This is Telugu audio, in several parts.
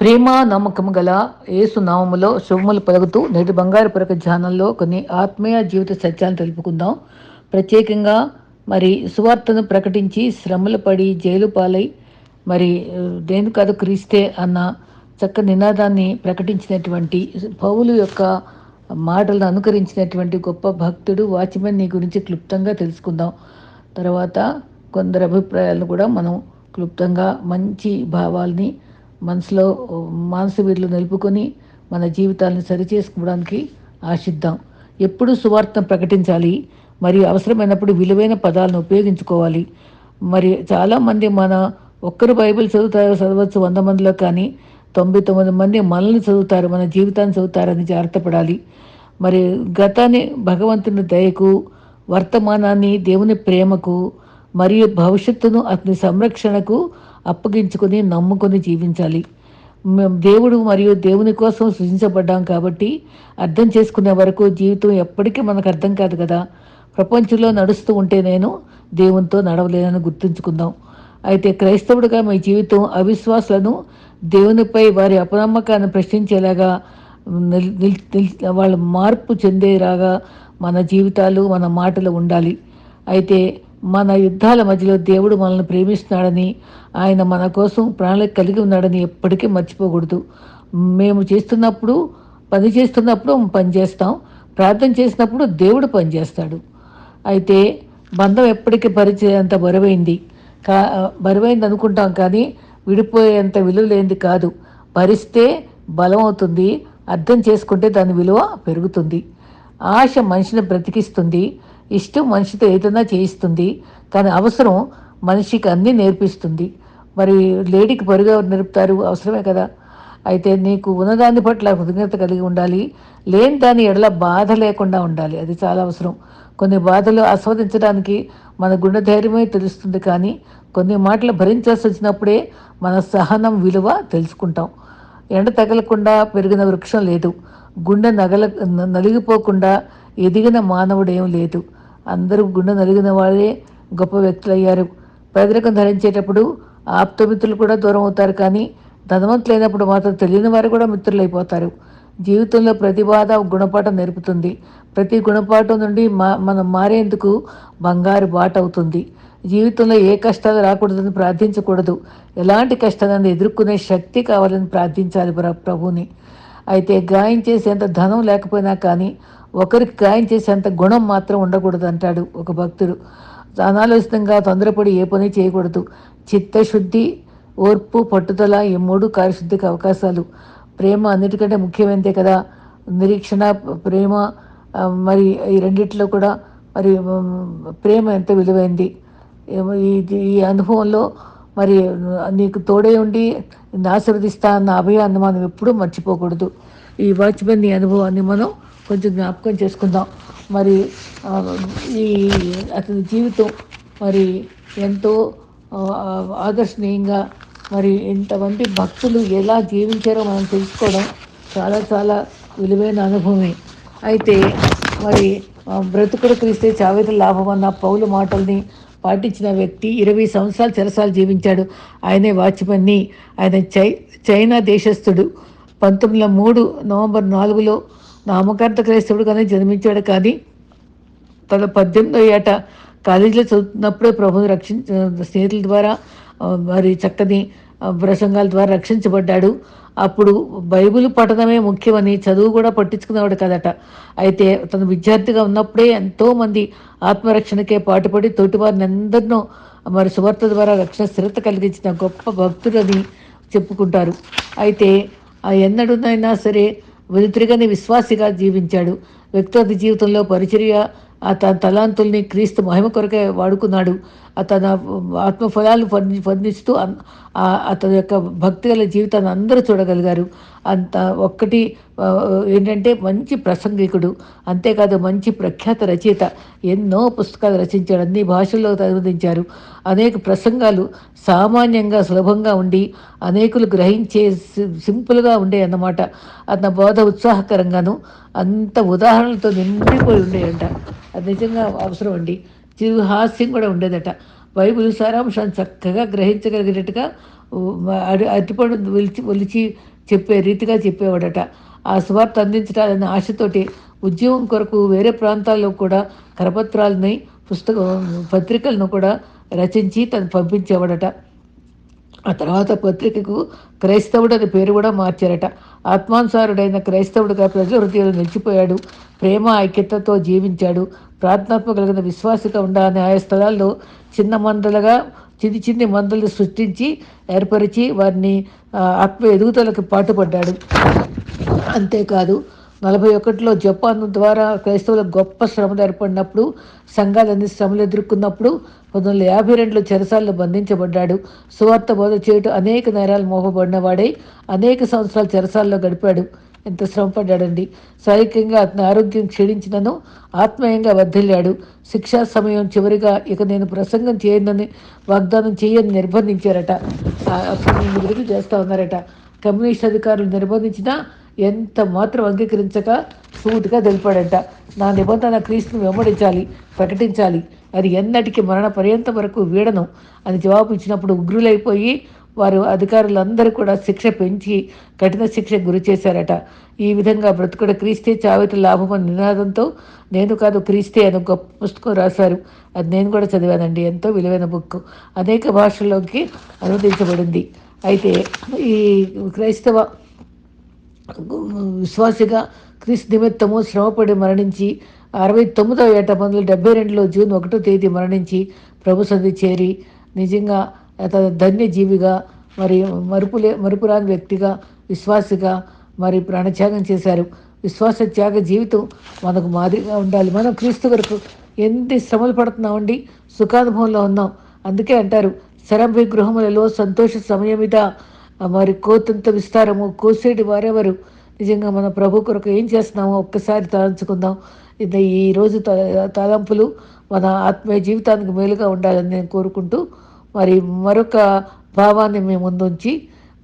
ప్రేమ నమ్మకం గల ఏసు నామములో శుభములు పలుకుతూ నేటి బంగారు పరక ధ్యానంలో కొన్ని ఆత్మీయ జీవిత సత్యాలను తెలుపుకుందాం. ప్రత్యేకంగా మరి సువార్తను ప్రకటించి శ్రమలు పడి జైలు పాలై మరి దేని కాదు క్రీస్తే అన్న చక్క నినాదాన్ని ప్రకటించినటువంటి పౌలు యొక్క మాటలను అనుకరించినటువంటి గొప్ప భక్తుడు వాచ్మెన్ నీ గురించి క్లుప్తంగా తెలుసుకుందాం. తర్వాత కొందరు అభిప్రాయాలను కూడా మనం క్లుప్తంగా మంచి భావాల్ని మనసులో మానస వీరులు నిలుపుకొని మన జీవితాలను సరిచేసుకోవడానికి ఆశిద్దాం. ఎప్పుడు సువార్తను ప్రకటించాలి మరియు అవసరమైనప్పుడు విలువైన పదాలను ఉపయోగించుకోవాలి. మరి చాలామంది మన ఒక్కరు బైబిల్ చదువుతారు చదవచ్చు వంద మందిలో కానీ తొంభై తొమ్మిది మంది మనల్ని చదువుతారు మన జీవితాన్ని చదువుతారని జాగ్రత్త పడాలి మరి గతాన్ని భగవంతుని దయకు వర్తమానాన్ని దేవుని ప్రేమకు మరియు భవిష్యత్తును అతని సంరక్షణకు అప్పగించుకొని నమ్ముకొని జీవించాలి. దేవుడు మరియు దేవుని కోసం సృజించబడ్డాం కాబట్టి అర్థం చేసుకునే వరకు జీవితం ఎప్పటికీ మనకు అర్థం కాదు కదా. ప్రపంచంలో నడుస్తూ ఉంటే నేను దేవునితో నడవలేనని గుర్తుంచుకుందాం. అయితే క్రైస్తవుడిగా మీ జీవితం అవిశ్వాసులను దేవునిపై వారి అపనమ్మకాన్ని ప్రశ్నించేలాగా వాళ్ళ మార్పు చెందేలాగా మన జీవితాలు మన మాటలు ఉండాలి. అయితే మన యుద్ధాల మధ్యలో దేవుడు మనల్ని ప్రేమిస్తున్నాడని ఆయన మన కోసం ప్రాణాలకు కలిగి ఉన్నాడని ఎప్పటికీ మర్చిపోకూడదు. మేము చేస్తున్నప్పుడు పని చేస్తున్నప్పుడు పని చేస్తాం. ప్రార్థన చేసినప్పుడు దేవుడు పనిచేస్తాడు అయితే బంధం ఎప్పటికీ పరిచయంత బరువైంది. కా బరువైంది అనుకుంటాం కానీ విడిపోయేంత విలువ లేనిది కాదు. భరిస్తే బలం అవుతుంది. అర్థం చేసుకుంటే దాని విలువ పెరుగుతుంది. ఆశ మనిషిని బ్రతికిస్తుంది. ఇష్టం మనిషితో ఏదైనా చేయిస్తుంది కానీ అవసరం మనిషికి అన్నీ నేర్పిస్తుంది. మరి లేడీకి పరుగా నేర్పుతారు అవసరమే కదా. అయితే నీకు ఉన్నదాన్ని పట్ల కృతజ్ఞత కలిగి ఉండాలి లేని దాని ఎడల బాధ లేకుండా ఉండాలి. అది చాలా అవసరం. కొన్ని బాధలు ఆస్వాదించడానికి మన గుండె ధైర్యమే తెలుస్తుంది కానీ కొన్ని మాటలు భరించాల్సి వచ్చినప్పుడే మన సహనం విలువ తెలుసుకుంటాం. ఎండ తగలకుండా పెరిగిన వృక్షం లేదు. గుండె నగల నలిగిపోకుండా ఎదిగిన మానవుడేం లేదు. అందరూ గుండె నలిగిన వాళ్ళే గొప్ప వ్యక్తులయ్యారు. పేదరికం ధరించేటప్పుడు ఆప్తమిత్రులు కూడా దూరం అవుతారు కానీ ధనవంతులైనప్పుడు మాత్రం తెలియని వారు కూడా మిత్రులైపోతారు. జీవితంలో ప్రతి బాధ గుణపాఠం నేర్పుతుంది. ప్రతి గుణపాఠం నుండి మా మనం మారేందుకు బంగారు బాట అవుతుంది. జీవితంలో ఏ కష్టాలు రాకూడదని ప్రార్థించకూడదు. ఎలాంటి కష్టాలను ఎదుర్కొనే శక్తి కావాలని ప్రార్థించాలి ప్రభుని అయితే గాయం చేసేంత ధనం లేకపోయినా కానీ ఒకరికి గాయం చేసేంత గుణం మాత్రం ఉండకూడదు అంటాడు ఒక భక్తుడు. అనాలోచితంగా తొందరపడి ఏ పని చేయకూడదు. చిత్తశుద్ధి ఓర్పు పట్టుదల ఈ మూడు కార్యశుద్ధికి అవకాశాలు. ప్రేమ అన్నిటికంటే ముఖ్యమైనదే కదా. నిరీక్షణ ప్రేమ మరి ఈ రెండిట్లో కూడా మరి ప్రేమ ఎంత విలువైంది. ఈ అనుభవంలో మరి నీకు తోడే ఉండి ఆశీర్వదిస్తా అన్న అభయాన్ని మనం ఎప్పుడూ మర్చిపోకూడదు. ఈ వాచ్మెన్ అనుభవాన్ని మనం కొంచెం జ్ఞాపకం చేసుకుందాం. మరి ఈ అతని జీవితం మరి ఎంతో ఆదర్శనీయంగా మరి ఇంతమంది భక్తులు ఎలా జీవించారో మనం తెలుసుకోవడం చాలా చాలా విలువైన అనుభవమే. అయితే మరి బ్రతుకుడు క్రీస్తే చావేత లాభం అన్న పౌలు మాటల్ని పాటించిన వ్యక్తి ఇరవై సంవత్సరాలు చెరసాలు జీవించాడు. ఆయనే వాచ్మెన్ని ఆయన చై చైనా దేశస్థుడు. పంతొమ్మిది వందల మూడు నవంబర్ నాలుగులో నామకార్థ క్రైస్తవుడుగానే జన్మించాడు కానీ తన పద్దెనిమిదో ఏట కాలేజీలో చదువుతున్నప్పుడే ప్రభుని రక్షించ స్నేహితుల ద్వారా మరి చక్కని ప్రసంగాల ద్వారా రక్షించబడ్డాడు. అప్పుడు బైబిల్ పఠనమే ముఖ్యమని చదువు కూడా పట్టించుకునేవాడు కదట. అయితే తను విద్యార్థిగా ఉన్నప్పుడే ఎంతోమంది ఆత్మరక్షణకే పాటుపడి తోటివారిని అందరినో మరి సువార్త ద్వారా రక్షణ స్థిరత కలిగించిన గొప్ప భక్తుడని చెప్పుకుంటారు. అయితే ఎన్నడునైనా సరే వెలుతురిగానే విశ్వాసిగా జీవించాడు. వ్యక్తిగత జీవితంలో పరిచర్య తన తలాంతుల్ని క్రీస్తు మహిమ కొరకే వాడుకున్నాడు. తన ఆత్మఫలాలు ఫలి ఫలిస్తూ అతని యొక్క భక్తి గల జీవితాన్ని అందరూ చూడగలిగారు. అంత ఒక్కటి ఏంటంటే మంచి ప్రసంగికుడు అంతేకాదు మంచి ప్రఖ్యాత రచయిత ఎన్నో పుస్తకాలు రచించాడు అన్ని భాషల్లో అనువదించారు. అనేక ప్రసంగాలు సామాన్యంగా సులభంగా ఉండి అనేకులు గ్రహించే సింపుల్గా ఉండే అన్నమాట. అతని బోధ ఉత్సాహకరంగాను అంత ఉదాహరణలతో నిండిపోయి ఉండేయంట. అది నిజంగా అవసరం అండి. హాస్యం కూడా ఉండేదట. బైబుల్ సారాంశాన్ని చక్కగా గ్రహించగలిగేటట్టుగా అడి అరటిపండు ఒలిచి ఒలిచి చెప్పే రీతిగా చెప్పేవాడట. ఆ స్వార్థ అందించడాలనే ఆశతోటి ఉద్యోగం కొరకు వేరే ప్రాంతాల్లో కూడా కరపత్రాలని పుస్తకం పత్రికలను కూడా రచించి తను పంపించేవాడట. ఆ తర్వాత పత్రికకు క్రైస్తవుడు అనే పేరు కూడా మార్చారట. ఆత్మానుసారుడైన క్రైస్తవుడుగా ప్రజల హృదయంలో నిలిచిపోయాడు. ప్రేమ ఐక్యతతో జీవించాడు. ప్రార్థనాత్మ కలిగిన విశ్వాసగా ఉండాలని ఆయా స్థలాల్లో చిన్న మందలుగా చిన్ని చిన్ని మందులు సృష్టించి ఏర్పరిచి వారిని ఆత్మ ఎదుగుదలకు పాటుపడ్డాడు. అంతేకాదు నలభై ఒకటిలో జపాన్ ద్వారా క్రైస్తవులకు గొప్ప శ్రమ ఏర్పడినప్పుడు సంఘాలన్నీ శ్రమలు ఎదుర్కొన్నప్పుడు పంతొమ్మిది వందల యాభై రెండులో చెరసాల్లో బంధించబడ్డాడు. సువార్త బోధ చేయటం అనేక నేరాలు మోపబడిన వాడై అనేక సంవత్సరాలు చెరసాల్లో గడిపాడు. ఎంత శ్రమపడ్డాడండి శారీరకంగా అతని ఆరోగ్యం క్షీణించినను ఆత్మీయంగా వర్ధిల్లాడు శిక్షా సమయం చివరిగా ఇక నేను ప్రసంగం చేయనని వాగ్దానం చేయని నిర్బంధించారట. అప్పుడు విడుదల చేస్తా ఉన్నారట. కమ్యూనిస్ట్ అధికారులు నిర్బంధించినా ఎంత మాత్రం అంగీకరించక సూటిగా తెలిపాడంట నా నిబంధన క్రీస్తును వెంబడించాలి ప్రకటించాలి. అది ఎన్నటికి మరణ పర్యంతం వరకు వీడను. అని జవాబు ఇచ్చినప్పుడు ఉగ్రులైపోయి వారు అధికారులందరూ కూడా శిక్ష పెంచి కఠిన శిక్ష గురి చేశారట. ఈ విధంగా బ్రతుకుడ క్రీస్తే చావిత లాభం అని నినాదంతో నేను కాదు క్రీస్తే అని గొప్ప పుస్తకం రాశారు. అది నేను కూడా చదివానండి. ఎంతో విలువైన బుక్. అనేక భాషల్లోకి అనువదించబడింది. అయితే ఈ క్రైస్తవ విశ్వాసిగా క్రీస్తు నిమిత్తము శ్రమపడి మరణించి అరవై తొమ్మిదవ ఏట పంతొమ్మిది డెబ్బై రెండులో జూన్ ఒకటో తేదీ మరణించి ప్రభు సంధి చేరి నిజంగా ధన్య జీవిగా మరి మరుపులే మరుపురాని వ్యక్తిగా విశ్వాసిగా మరి ప్రాణత్యాగం చేశారు. విశ్వాస త్యాగ జీవితం మనకు మాదిరిగా ఉండాలి. మనం క్రీస్తు వరకు ఎన్ని శ్రమలు పడుతున్నామండి? సుఖానుభవంలో ఉన్నాం. అందుకే అంటారు శరంభి గృహములలో సంతోష సమయమిద? మరి కోతంత విస్తారము కోసేటి వారెవరు? నిజంగా మన ప్రభు కొరకు ఏం చేస్తున్నామో ఒక్కసారి తలంచుకుందాం. ఇది ఈరోజు తలంపులు మన ఆత్మీయ జీవితానికి మేలుగా ఉండాలని నేను కోరుకుంటూ మరి మరొక భావాన్ని మీ ముందుంచి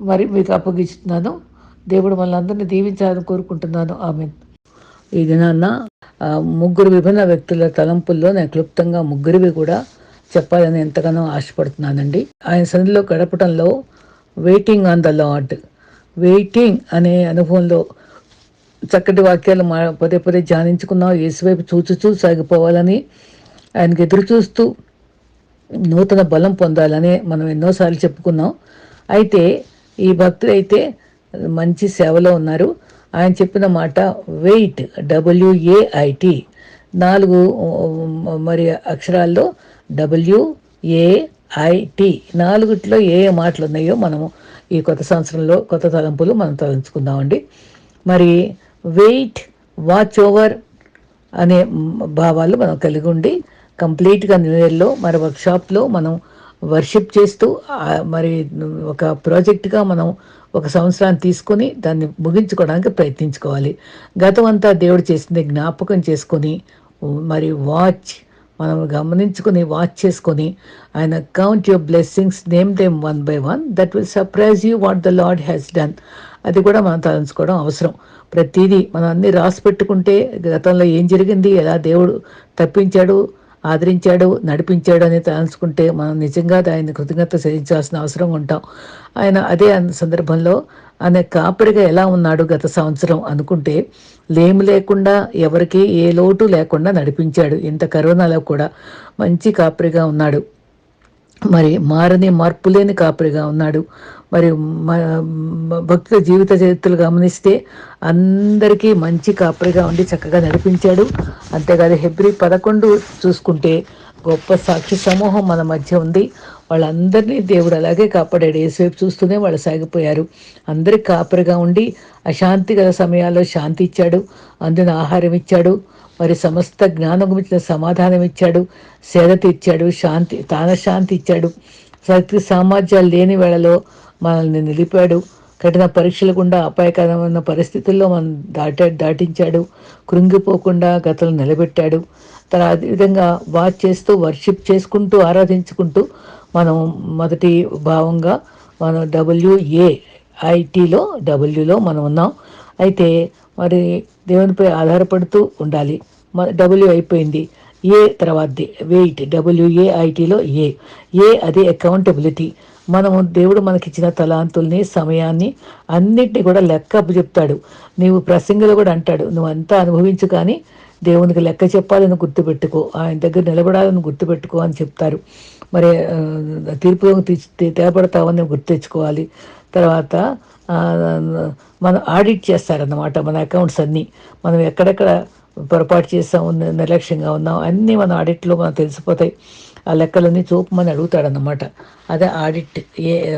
మరి మీకు అప్పగిస్తున్నాను. దేవుడు మనల్ని అందరినీ దీవించాలని కోరుకుంటున్నాను. ఆమె ఈ దినాన్న ముగ్గురు విభిన్న వ్యక్తుల తలంపుల్లో నేను క్లుప్తంగా ముగ్గురివి కూడా చెప్పాలని ఎంతగానో ఆశపడుతున్నానండి. ఆయన సన్నిలో గడపడంలో waiting on the lord waiting అనే అనుభవంలో చక్కటి వాక్యాలు మా పదే పదే ధ్యానించుకున్నాం ఏసువైపు చూచుచూ సాగిపోవాలని ఆయనకి ఎదురు చూస్తూ నూతన బలం పొందాలని మనం ఎన్నోసార్లు చెప్పుకున్నాం. అయితే ఈ భక్తులు అయితే మంచి సేవలో ఉన్నారు. ఆయన చెప్పిన మాట వెయిట్ డబ్ల్యూఏఐటి నాలుగు మరి అక్షరాల్లో ఐటీ నాలుగుట్లో ఏ ఏ మాటలు ఉన్నాయో మనము ఈ కొత్త సంవత్సరంలో కొత్త తలంపులు మనం తలంచుకుందామండి. మరి వెయిట్ వాచ్ ఓవర్ అనే భావాలు మనం కలిగి ఉండి కంప్లీట్గా న్యూ ఇయర్లో మరి వర్క్షాప్లో మనం వర్షిప్ చేస్తూ మరి ఒక ప్రాజెక్ట్గా మనం ఒక సంవత్సరాన్ని తీసుకొని దాన్ని ముగించుకోవడానికి ప్రయత్నించుకోవాలి. గతం అంతా దేవుడు చేసింది జ్ఞాపకం చేసుకొని మరి వాచ్ మనం గమనించుకొని వాచ్ చేసుకొని ఆయన count your blessings name them one by one that will surprise you what the Lord has done అది కూడా మనం తలంచుకోవడం అవసరం. ప్రతిదీ మనం అన్ని రాసి పెట్టుకుంటే గతంలో ఏం జరిగింది ఎలా దేవుడు తప్పించాడు ఆదరించాడు నడిపించాడు అని తలంచుకుంటే మనం నిజంగా ఆయన కృతజ్ఞత చెల్లించాల్సిన అవసరం ఉంటాం. ఆయన అదే సందర్భంలో ఆయన కాపరిగా ఎలా ఉన్నాడు గత సంవత్సరం అనుకుంటే లేమి లేకుండా ఎవరికి ఏ లోటు లేకుండా నడిపించాడు. ఇంత కరోనాలో కూడా మంచి కాపరిగా ఉన్నాడు. మరి మారని మార్పు లేని కాపరిగా ఉన్నాడు. మరి భక్తుల జీవిత చరిత్రలు గమనిస్తే అందరికీ మంచి కాపరిగా ఉండి చక్కగా నడిపించాడు. అంతేకాదు హెబ్రి పదకొండు చూసుకుంటే గొప్ప సాక్షి సమూహం మన మధ్య ఉంది. వాళ్ళందరినీ దేవుడు అలాగే కాపాడాడు. ఏసేపు చూస్తూనే వాళ్ళు సాగిపోయారు. అందరికి కాపరిగా ఉండి అశాంతి గల సమయాల్లో శాంతి ఇచ్చాడు. అందున ఆహారం ఇచ్చాడు. మరి సమస్త జ్ఞానం గురించిన సమాధానం ఇచ్చాడు. సేద తీర్చాడు. శాంతి తాన శాంతి ఇచ్చాడు. శక్తి సామర్థ్యాలు లేని వేళలో మనల్ని నిలిపాడు. కఠిన పరీక్షలు గుండా అపాయకరమైన పరిస్థితుల్లో మనం దాటా దాటించాడు. కృంగిపోకుండా గతలు నిలబెట్టాడు. తర్వాత విధంగా వాచ్ చేస్తూ వర్షిప్ చేసుకుంటూ ఆరాధించుకుంటూ మనం మొదటి భావంగా మనం డబ్ల్యూఏ ఐటీలో డబ్ల్యూలో మనం ఉన్నాం. అయితే మరి దేవునిపై ఆధారపడుతూ ఉండాలి. డబ్ల్యూ అయిపోయింది. ఏ తర్వాతది. వెయిట్ డబ్ల్యూఏఐటీలో ఏ ఏ అదే అకౌంటబిలిటీ మనము దేవుడు మనకిచ్చిన తలాంతుల్ని సమయాన్ని అన్నిటినీ కూడా లెక్క చెప్తాడు. నీవు ప్రసంగిలో కూడా అంటాడు. నువ్వు అంతా అనుభవించు కానీ దేవునికి లెక్క చెప్పాలని గుర్తుపెట్టుకో. ఆయన దగ్గర నిలబడాలని గుర్తుపెట్టుకో అని చెప్తారు. మరి తీర్పు తేపడతావని గుర్తెచ్చుకోవాలి తర్వాత మనం ఆడిట్ చేస్తారన్నమాట మన అకౌంట్స్ అన్నీ. మనం ఎక్కడెక్కడ పొరపాటు చేస్తాము నిర్లక్ష్యంగా ఉన్నాం అన్నీ మన ఆడిట్లో మనం తెలిసిపోతాయి. ఆ లెక్కలన్నీ చూపమని అడుగుతాడనమాట అదే ఆడిట్ ఏ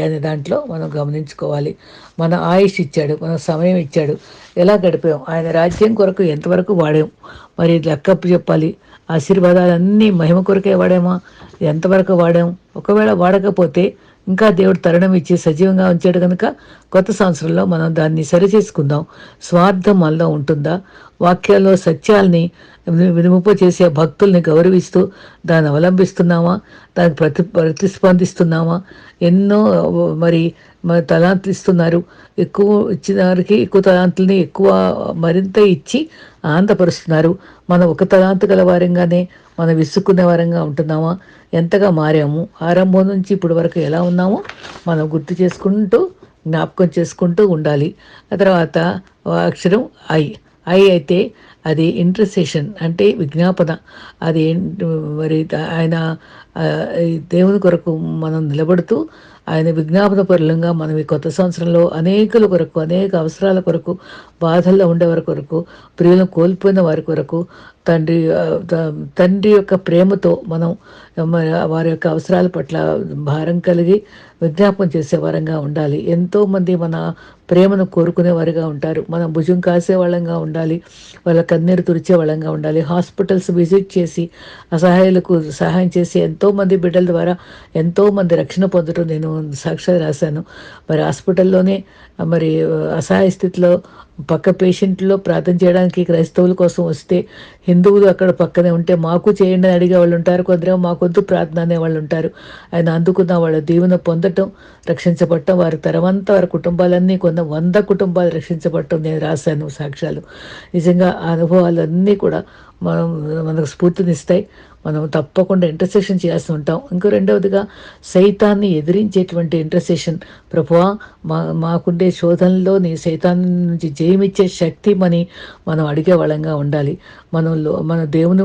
అనే దాంట్లో మనం గమనించుకోవాలి. మన ఆయుష్ ఇచ్చాడు మన సమయం ఇచ్చాడు. ఎలా గడిపాం? ఆయన రాజ్యం కొరకు ఎంతవరకు వాడాం? మరి లెక్కప్పు చెప్పాలి. ఆశీర్వాదాలన్నీ మహిమ కొరకే వాడామా? ఎంతవరకు వాడాం? ఒకవేళ వాడకపోతే ఇంకా దేవుడు తరుణం ఇచ్చి సజీవంగా ఉంచాడు కనుక కొత్త సంవత్సరంలో మనం దాన్ని సరిచేసుకుందాం. స్వార్థం మనలో ఉంటుందా? వాక్యాల్లో సత్యాల్ని వినుముప చేసే భక్తుల్ని గౌరవిస్తూ దాన్ని అవలంబిస్తున్నామా? దానికి ప్రతి ప్రతిస్పందిస్తున్నామా? ఎన్నో మరి తలాంతులు ఇస్తున్నారు ఎక్కువ ఇచ్చిన వారికి ఎక్కువ తలాంతుల్ని ఎక్కువ మరింత ఇచ్చి ఆనందపరుస్తున్నారు. మనం ఒక తలాంతు గల వారంగానే మనం విసుక్కునే వారంగా ఉంటున్నామా? ఎంతగా మారాము? ఆరంభం నుంచి ఇప్పటి వరకు ఎలా ఉన్నామో మనం గుర్తు చేసుకుంటూ జ్ఞాపకం చేసుకుంటూ ఉండాలి. ఆ తర్వాత అక్షరం ఐ. ఐ అయితే అది ఇంటర్సెషన్ అంటే విజ్ఞాపన. అది మరి ఆయన దేవుని కొరకు మనం నిలబడుతూ ఆయన విజ్ఞాపన పరులంగా మనం ఈ కొత్త సంవత్సరంలో అనేకుల కొరకు అనేక అవసరాల కొరకు బాధల్లో ఉండేవారి కొరకు ప్రియులను కోల్పోయిన వారి కొరకు తండ్రి తండ్రి యొక్క ప్రేమతో మనం వారి యొక్క అవసరాల పట్ల భారం కలిగి విజ్ఞాపం చేసే వారంగా ఉండాలి. ఎంతోమంది మన ప్రేమను కోరుకునే వారిగా ఉంటారు. మనం భుజం కాసే వాళ్ళంగా ఉండాలి. వాళ్ళ కన్నీరు తుడిచే వాళ్ళంగా ఉండాలి. హాస్పిటల్స్ విజిట్ చేసి అసహాయాలకు సహాయం చేసి ఎంతోమంది బిడ్డల ద్వారా ఎంతోమంది రక్షణ పొందడం నేను సాక్షి రాశాను. మరి హాస్పిటల్లోనే మరి అసహాయ స్థితిలో పక్క పేషెంట్లో ప్రార్థన చేయడానికి క్రైస్తవుల కోసం వస్తే హిందువులు అక్కడ పక్కనే ఉంటే మాకు చేయండి అని అడిగే వాళ్ళు ఉంటారు కొందరేమో మాకొద్దు ప్రార్థన అనే వాళ్ళు ఉంటారు. ఆయన అందుకున్న వాళ్ళ దీవెన పొందటం రక్షించబడటం వారి తరమంతా వారి కుటుంబాలన్నీ కొన్న వంద కుటుంబాలు రక్షించబడటం నేను రాశాను సాక్ష్యాలు. నిజంగా ఆ అనుభవాలన్నీ కూడా మనం మనకు స్ఫూర్తినిస్తాయి మనం తప్పకుండా ఇంటర్సెషన్ చేస్తూ ఉంటాం. ఇంకో రెండవదిగా సైతాన్ని ఎదిరించేటువంటి ఇంటర్సెషన్ ప్రభువా మా మాకుండే శోధనలో నీ సైతాన్ని నుంచి జయమిచ్చే శక్తి మని మనం అడిగే వాళ్ళంగా ఉండాలి. మనం మన దేవుని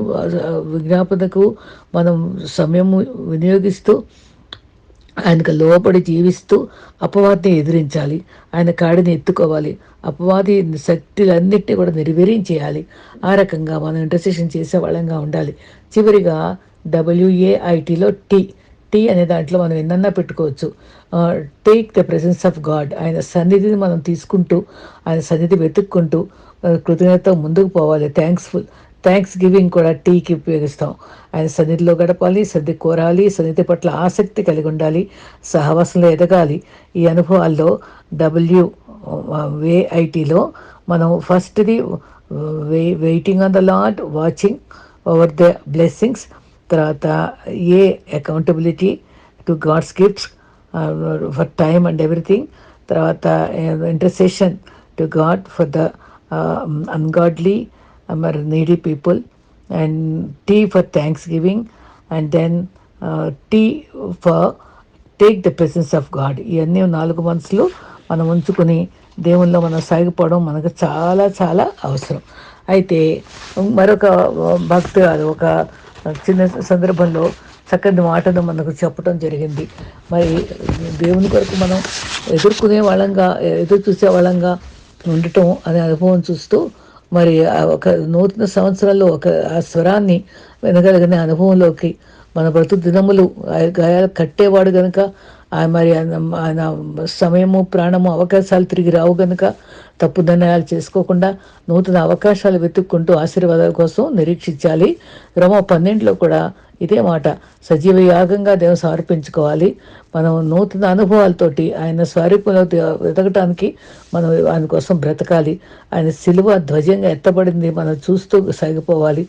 విజ్ఞాపనకు మనం సమయము వినియోగిస్తూ ఆయనకు లోపడి జీవిస్తూ అపవాదిని ఎదిరించాలి. ఆయన కాడిని ఎత్తుకోవాలి. అపవాది శక్తులన్నిటినీ కూడా నిర్వీర్యం ఆ రకంగా మనం ఇంటర్సెషన్ చేసే వాళ్ళంగా ఉండాలి. చివరిగా డబ్ల్యూఏఐటీలో టీ టీ అనే దాంట్లో మనం ఎన్నన్నా పెట్టుకోవచ్చు. Take the presence of God ఆయన సన్నిధిని మనం తీసుకుంటూ ఆయన సన్నిధి వెతుక్కుంటూ కృతజ్ఞత ముందుకు పోవాలి. థ్యాంక్స్ఫుల్ థ్యాంక్స్ గివింగ్ కూడా టీకి ఉపయోగిస్తాం. ఆయన సన్నిధిలో గడపాలి సన్నిధి కోరాలి సన్నిధి పట్ల ఆసక్తి కలిగి ఉండాలి సహవాసంలో ఎదగాలి. ఈ అనుభవాల్లో డబ్ల్యూ వేఐటీలో మనం ఫస్ట్ది వే waiting on the Lord watching over the blessings తర్వాత A accountability to God's gifts for time and everything తర్వాత intercession to God for the ungodly మరి needy people and T for thanksgiving and then T for take the presence of God ఇవన్నీ నాలుగు మనసులు మనం ఉంచుకుని దేవుల్లో మనం సాగిపోవడం మనకు చాలా చాలా అవసరం. అయితే మరొక భక్తు అది ఒక చిన్న సందర్భంలో చక్కని మాటను మనకు చెప్పడం జరిగింది. మరి దేవుని కొరకు మనం ఎదుర్కొనే వాళ్ళంగా ఎదురు చూసే వాళ్ళంగా ఉండటం అనే అనుభవం చూస్తూ మరి ఒక నూతన సంవత్సరాల్లో ఒక ఆ స్వరాన్ని వినగలిగిన అనుభవంలోకి మన బ్రతు దినములు గాయాలు కట్టేవాడు గనుక మరి ఆయన సమయము ప్రాణము అవకాశాలు తిరిగి రావు గనుక తప్పు నిర్ణయాలు చేసుకోకుండా నూతన అవకాశాలు వెతుక్కుంటూ ఆశీర్వాదాల కోసం నిరీక్షించాలి. రమ పన్నెండులో కూడా ఇదే మాట. సజీవ యాగంగా దేవుని సమర్పించుకోవాలి. మనం నూతన అనుభవాలతోటి ఆయన స్వరూపంలో వెతకటానికి మనం ఆయన కోసం బ్రతకాలి. ఆయన సిలువ ధ్వజంగా ఎత్తబడింది మనం చూస్తూ సాగిపోవాలి.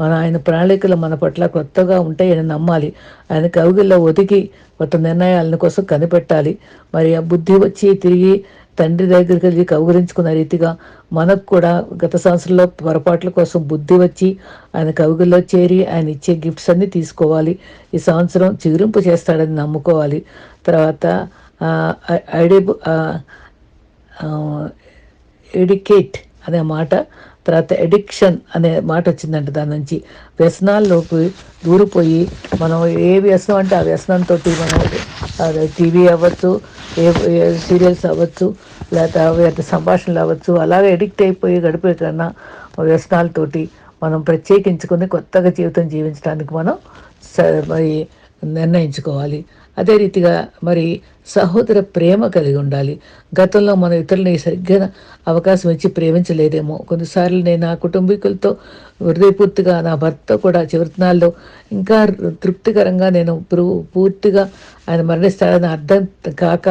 మన ఆయన ప్రణాళికలు మన పట్ల కొత్తగా ఉంటాయని నమ్మాలి. ఆయన కవిగిల్లో ఒదిగి కొత్త నిర్ణయాలను కోసం కనిపెట్టాలి. మరి ఆ బుద్ధి వచ్చి తిరిగి తండ్రి దగ్గరికి వెళ్ళి కౌగురించుకున్న రీతిగా మనకు కూడా గత సంవత్సరంలో పొరపాట్ల కోసం బుద్ధి వచ్చి ఆయన కవుగుల్లో చేరి ఆయన ఇచ్చే గిఫ్ట్స్ అన్నీ తీసుకోవాలి. ఈ సంవత్సరం చిగురింపు చేస్తాడని నమ్ముకోవాలి. తర్వాత ఐడి ఎడికేట్ అనే మాట తర్వాత ఎడిక్షన్ అనే మాట వచ్చిందంట దాని నుంచి. వ్యసనాల్లోకి దూరిపోయి మనం ఏ వ్యసనం అంటే ఆ వ్యసనంతో మనం టీవీ అవ్వచ్చు ఏ సీరియల్స్ అవ్వచ్చు లేకపోతే సంభాషణలు అవ్వచ్చు అలాగే ఎడిక్ట్ అయిపోయి గడిపే కన్నా వ్యసనాలతోటి మనం ప్రత్యేకించుకొని కొత్తగా జీవితం జీవించడానికి మనం మరి నిర్ణయించుకోవాలి. అదే రీతిగా మరి సహోదర ప్రేమ కలిగి ఉండాలి. గతంలో మన ఇతరులని సరిగ్గా అవకాశం ఇచ్చి ప్రేమించలేదేమో. కొన్నిసార్లు నేను నా కుటుంబీకులతో హృదయపూర్తిగా నా భర్త కూడా చివరినాల్లో ఇంకా తృప్తికరంగా నేను పూర్తిగా ఆయన మరణిస్తాడని అర్థం కాక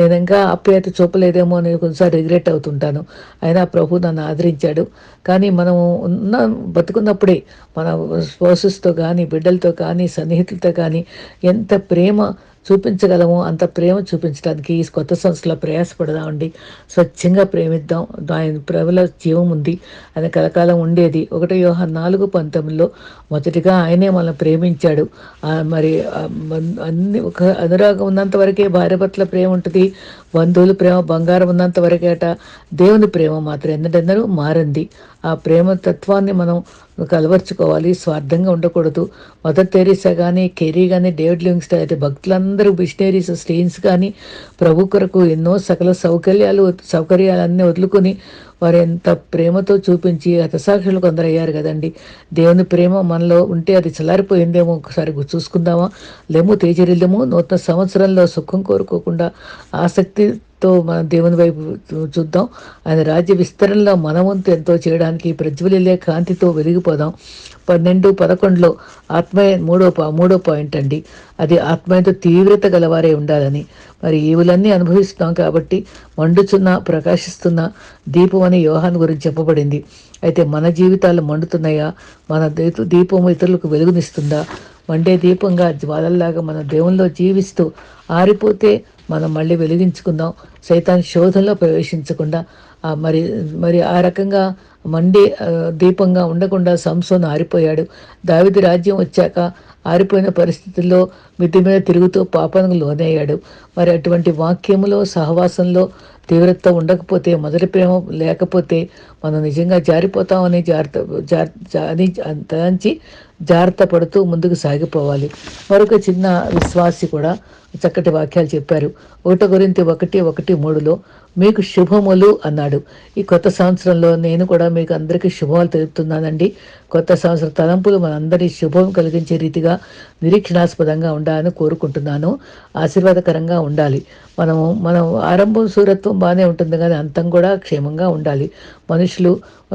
నేను ఇంకా ఆప్యాయత చూపలేదేమో అని కొన్నిసారి రిగ్రెట్ అవుతుంటాను. అయినా ప్రభు నన్ను ఆదరించాడు. కానీ మనం ఉన్న బతుకున్నప్పుడే మన స్పోసెస్తో కానీ బిడ్డలతో కానీ సన్నిహితులతో కానీ ఎంత ప్రేమ చూపించగలము అంత ప్రేమ చూపించడానికి ఈ కొత్త సంస్థలో ప్రయాసపడదామండి స్వచ్ఛంగా ప్రేమిద్దాం. ఆయన ప్రభుల జీవం ఉంది. ఆయన కలకాలం ఉండేది. ఒకటో వ్యూహం నాలుగు పంతొమ్మిదిలో మొదటిగా ఆయనే మనల్ని ప్రేమించాడు. మరి అన్ని ఒక అనురాగం ఉన్నంత వరకే భార్యభర్తల ప్రేమ ఉంటుంది. బంధువుల ప్రేమ బంగారం ఉన్నంత వరకేట దేవుని ప్రేమ మాత్రం ఎందుకంటే మారింది. ఆ ప్రేమ తత్వాన్ని మనం కలవర్చుకోవాలి. స్వార్థంగా ఉండకూడదు. మదర్ తెరీసా కానీ కెరీ కానీ డేవిడ్ లింగ్స్టర్ అయితే భక్తులందరూ మిషనరీస్ స్టెయిన్స్ కానీ ప్రభు కొరకు ఎన్నో సకల సౌకర్యాలు సౌకర్యాలన్నీ వదులుకొని వారు ఎంత ప్రేమతో చూపించి హతసాక్షులు కొందరు అయ్యారు కదండి. దేవుని ప్రేమ మనలో ఉంటే అది చల్లారిపోయిందేమో ఒకసారి చూసుకుందామా. లేము తేజరిల్లము నూతన సంవత్సరంలో సుఖం కోరుకోకుండా ఆసక్తి తో మన దేవుని వైపు చూద్దాం. ఆయన రాజ్య విస్తరణలో మనవంతు ఎంతో చేయడానికి ప్రజ్వలిలే కాంతితో వెలిగిపోదాం. పన్నెండు పదకొండులో ఆత్మయ మూడో మూడో పాయింట్ అండి. అది ఆత్మయంతో తీవ్రత గలవారే ఉండాలని. మరి ఈవులన్నీ అనుభవిస్తున్నాం కాబట్టి మండుచున్న ప్రకాశిస్తున్న దీపం అని యోహాన్ గురించి చెప్పబడింది. అయితే మన జీవితాలు మండుతున్నాయా? మన దీపం ఇతరులకు వెలుగునిస్తుందా? మండే దీపంగా జ్వాలల్లాగా మన దేవుల్లో జీవిస్తూ ఆరిపోతే మనం మళ్ళీ వెలిగించుకుందాం. సైతాన్ శోధనలో ప్రవేశించకుండా మరి మరి ఆ రకంగా మండి దీపంగా ఉండకుండా సంసోను ఆరిపోయాడు. దావిది రాజ్యం వచ్చాక ఆరిపోయిన పరిస్థితుల్లో మిద్ది మీద తిరుగుతూ పాపానికి లోనయ్యాడు. మరి అటువంటి వాక్యములో సహవాసంలో తీవ్రత ఉండకపోతే మొదటి ప్రేమ లేకపోతే మనం నిజంగా జారిపోతామని జాగ్రత్త అని తలంచి జాగ్రత్త పడుతూ ముందుకు సాగిపోవాలి. మరొక చిన్న విశ్వాసి కూడా చక్కటి వాక్యాలు చెప్పారు. ఒకటి గురించి ఒకటి ఒకటి మూడులో మీకు శుభములు అన్నాడు. ఈ కొత్త సంవత్సరంలో నేను కూడా మీకు అందరికీ శుభాలు తెలుపుతున్నానండి. కొత్త సంవత్సర తలంపులు మనందరి శుభం కలిగించే రీతిగా నిరీక్షణాస్పదంగా ఉండాలని కోరుకుంటున్నాను. ఆశీర్వాదకరంగా ఉండాలి. మనము మనం ఆరంభం సూరత్వం బాగానే ఉంటుంది కానీ అంతం కూడా క్షేమంగా ఉండాలి. మనుషులు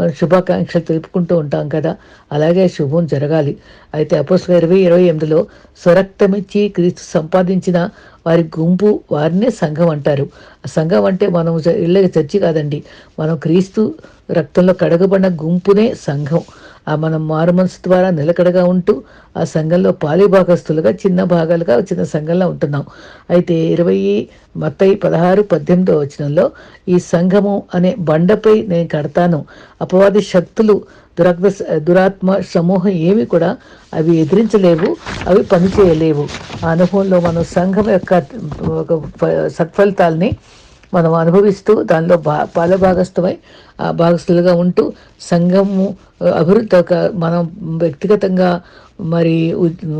శుభాకాంక్షలు తెలుపుకుంటూ ఉంటాం కదా. అలాగే శుభం జరగాలి. అయితే అపోస్ ఇరవై ఇరవై ఎనిమిదిలో స్వరక్తమిచ్చి క్రీస్తు సంపాదించిన వారి గుంపు వారినే సంఘం అంటారు. సంఘం అంటే మనం ఇళ్ళకి చర్చి కాదండి. మనం క్రీస్తు రక్తంలో కడగబడిన గుంపునే సంఘం. ఆ మనం మారు మనసు ద్వారా నిలకడగా ఉంటూ ఆ సంఘంలో పాలిభాగస్తులుగా చిన్న భాగాలుగా చిన్న సంఘంలో ఉంటున్నాం. అయితే ఇరవై మత్తై పదహారు పద్దెనిమిదో వచనంలో ఈ సంఘము అనే బండపై నేను కడతాను. అపవాది శక్తులు దురాత్మ దురాత్మ సమూహం ఏమి కూడా అవి ఎదిరించలేవు అవి పనిచేయలేవు. ఆ అనుభవంలో మనం సంఘం యొక్క సత్ఫలితాలని మనం అనుభవిస్తూ దానిలో బా పాలభాగస్థమై ఆ భాగస్థులుగా ఉంటూ సంఘము అభివృద్ధి ఒక మనం వ్యక్తిగతంగా మరి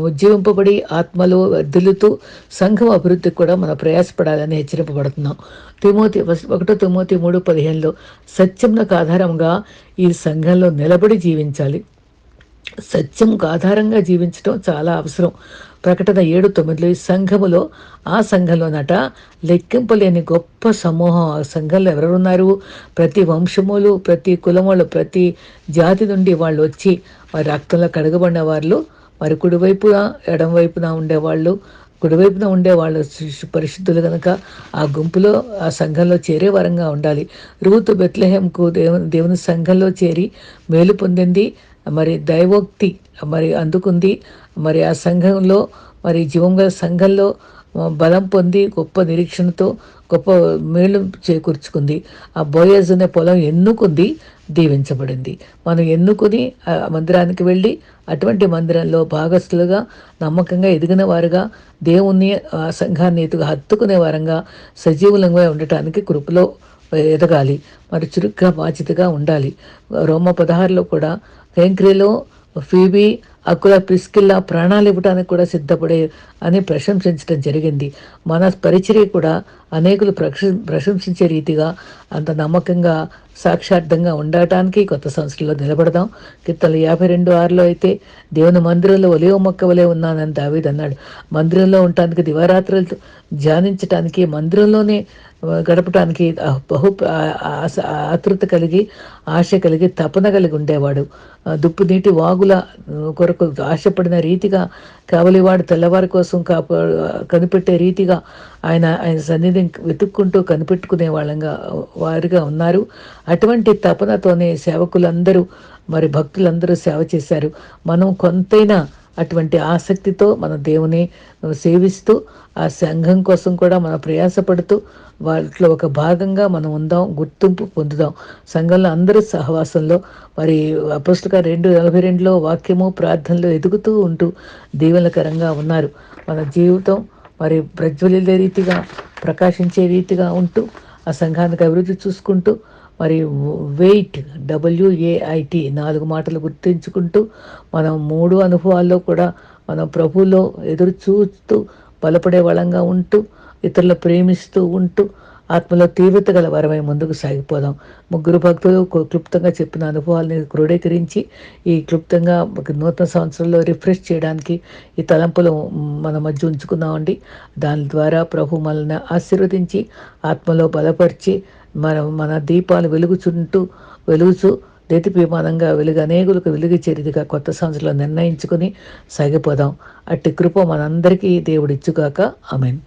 ఉజ్జీవింపబడి ఆత్మలు వర్ధిల్లుతూ సంఘం అభివృద్ధికి కూడా మనం ప్రయాసపడాలని హెచ్చరింపబడుతున్నాం. తిమోతి ఒకటో తిమోతి మూడు పదిహేనులో సత్యంకు ఆధారంగా ఈ సంఘంలో నిలబడి జీవించాలి. సత్యంకు ఆధారంగా జీవించడం చాలా అవసరం. ప్రకటన ఏడు తొమ్మిదిలో ఈ సంఘములో ఆ సంఘంలోనట లెక్కింపలేని గొప్ప సమూహం ఆ సంఘంలో ఎవరున్నారు ప్రతి వంశములు ప్రతి కులములు ప్రతి జాతి నుండి వాళ్ళు వచ్చి వారి రక్తంలో కడగబడిన వాళ్ళు మరి కుడివైపున ఎడం వైపున ఉండేవాళ్ళు కుడివైపున ఉండే వాళ్ళు పరిశుద్ధులు కనుక ఆ గుంపులో ఆ సంఘంలో చేరే వరంగా ఉండాలి. రూతు బెత్లహేంకు దేవుని దేవుని సంఘంలో చేరి మేలు పొందింది. మరి దైవోక్తి మరి అందుకుంది. మరి ఆ సంఘంలో మరి జీవంగా సంఘంలో బలం పొంది గొప్ప నిరీక్షణతో గొప్ప మేలు చేకూర్చుకుంది. ఆ బోయజ్ అనే పొలం ఎన్నుకుంది? దీవించబడింది. మనం ఎన్నుకుని మందిరానికి వెళ్ళి అటువంటి మందిరంలో భాగస్థులుగా నమ్మకంగా ఎదిగిన వారుగా దేవుణ్ణి ఆ సంఘాన్ని ఎదుగు హత్తుకునే వారంగా సజీవులంగా ఉండటానికి కృపలో ఎదగాలి. మరి చురుగ్గా బాధ్యతగా ఉండాలి. రోమ పదహారులో కూడా హెంక్రీలో ఫీబీ అక్కుల ప్రిస్కిల్లా ప్రాణాలు ఇవ్వడానికి కూడా సిద్ధపడే అని ప్రశంసించడం జరిగింది. మన పరిచర్య కూడా అనేకులు ప్రశంసించే రీతిగా అంత నమ్మకంగా సాక్షార్థంగా ఉండటానికి కొత్త సంవత్సరంలో నిలబడదాం. కిత్తలు యాభై రెండు ఆరులో అయితే దేవుని మందిరంలో ఒలివ మొక్క వలె ఉన్నానని దావీద్ అన్నాడు. మందిరంలో ఉండటానికి దివారాత్రులు ధ్యానించటానికి మందిరంలోనే గడపటానికి బహు ఆతృత కలిగి ఆశ కలిగి తపన కలిగి ఉండేవాడు. దుప్పు నీటి వాగుల కొరకు ఆశపడిన రీతిగా కావలివాడు తెల్లవారి కోసం కాప కనిపెట్టే రీతిగా ఆయన ఆయన సన్నిధిని వెతుక్కుంటూ కనిపెట్టుకునే వాళ్ళంగా వారిగా ఉన్నారు. అటువంటి తపనతోనే సేవకులందరూ మరి భక్తులందరూ సేవ చేశారు. మనం కొంతైనా అటువంటి ఆసక్తితో మన దేవుని సేవిస్తూ ఆ సంఘం కోసం కూడా మనం ప్రయాసపడుతూ వాటిలో ఒక భాగంగా మనం ఉందాం గుర్తింపు పొందుదాం. సంఘంలో అందరి సహవాసంలో మరి అపుస్తక రెండు నలభై రెండులో వాక్యము ప్రార్థనలు ఎదుగుతూ ఉంటూ దీవెనకరంగా ఉన్నారు. మన జీవితం మరి ప్రజ్వలిదే రీతిగా ప్రకాశించే రీతిగా ఉంటూ ఆ సంఘానికి అభివృద్ధి చూసుకుంటూ మరి వెయిట్ డబ్ల్యూఏఐటి నాలుగు మాటలు గుర్తించుకుంటూ మనం మూడు అనుభవాల్లో కూడా మనం ప్రభువులో ఎదురు చూస్తూ బలపడే వాళ్ళంగా ఉంటూ ఇతరులు ప్రేమిస్తూ ఉంటూ ఆత్మలో తీవ్రత గల వరమై ముందుకు సాగిపోదాం. ముగ్గురు భక్తులు క్లుప్తంగా చెప్పిన అనుభవాల్ని క్రోడీకరించి ఈ క్లుప్తంగా నూతన సంవత్సరంలో రిఫ్రెష్ చేయడానికి ఈ తలంపులు మన మధ్య ఉంచుకున్నామండి దాని ద్వారా ప్రభు మనల్ని ఆశీర్వదించి ఆత్మలో బలపరిచి మన మన దీపాలు వెలుగుచుంటూ వెలుగుచు దేతిపిమానంగా వెలుగు అనేకులకు వెలుగు చేరిదిగా కొత్త సంవత్సరంలో నిర్ణయించుకుని సాగిపోదాం. అట్టి కృప మనందరికీ దేవుడిచ్చుగాక. అమెన్